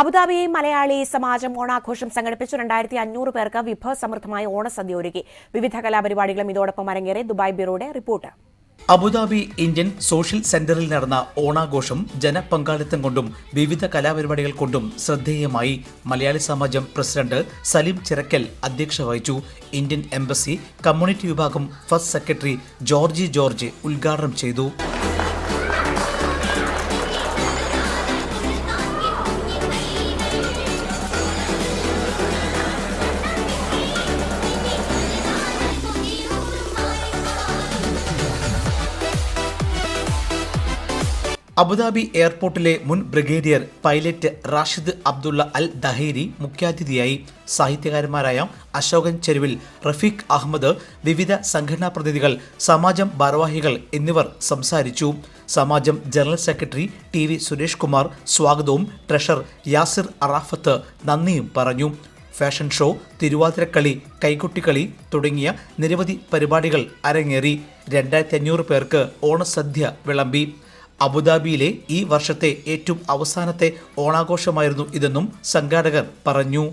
Abu Dhabi Malayali സമാജം ഓണാഘോഷം സംഘടിപ്പിച്ചു. രണ്ടായിരത്തി അഞ്ഞൂറ് പേർക്ക് വിഭവസമൃദ്ധമായ ഓണസദ്യ ഒരുക്കി. വിവിധ കലാപരിപാടികളും ഇതോടൊപ്പം അരങ്ങേറി. Dubai ബ്യൂറോയുടെ report. Abu Dhabi Indian social സെന്ററിൽ നടന്ന ഓണാഘോഷം ജനപങ്കാളിത്തം കൊണ്ടും വിവിധ കലാപരിപാടികൾ കൊണ്ടും ശ്രദ്ധേയമായി. മലയാളി സമാജം പ്രസിഡന്റ് സലീം ചിറക്കൽ അധ്യക്ഷ വഹിച്ചു. ഇന്ത്യൻ എംബസി കമ്മ്യൂണിറ്റി വിഭാഗം ഫസ്റ്റ് സെക്രട്ടറി ജോർജി ജോർജ് ഉദ്ഘാടനം ചെയ്തു. അബുദാബി എയർപോർട്ടിലെ മുൻ brigadier pilot Rashid Abdullah Al Dhaheri മുഖ്യാതിഥിയായി സാഹിത്യകാരന്മാരായ അശോകൻ ചെരുവിൽ റഫീഖ് അഹമ്മദ് വിവിധ സംഘടനാ പ്രതിനിധികൾ സമാജം ഭാരവാഹികൾ എന്നിവർ സംസാരിച്ചു. സമാജം general secretary T V Suresh Kumar സ്വാഗതവും ട്രഷർ യാസിർ അറാഫത്ത് നന്ദിയും പറഞ്ഞു. ഫാഷൻ ഷോ തിരുവാതിരക്കളി കൈകൊട്ടിക്കളി തുടങ്ങിയ നിരവധി പരിപാടികൾ അരങ്ങേറി. രണ്ടായിരത്തി അഞ്ഞൂറ് പേർക്ക് ഓണസദ്യ വിളമ്പി. അബുദാബിയിലെ ഈ വർഷത്തെ ഏറ്റവും അവസാനത്തെ ഓണാഘോഷമായിരുന്നു ഇതെന്നും സംഘാടകർ പറഞ്ഞു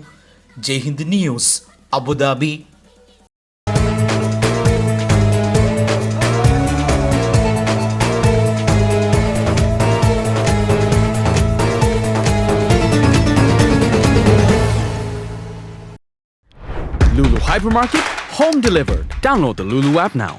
Jaihind news Abu Dhabi Lulu Hypermarket, home delivered. Download the Lulu app now.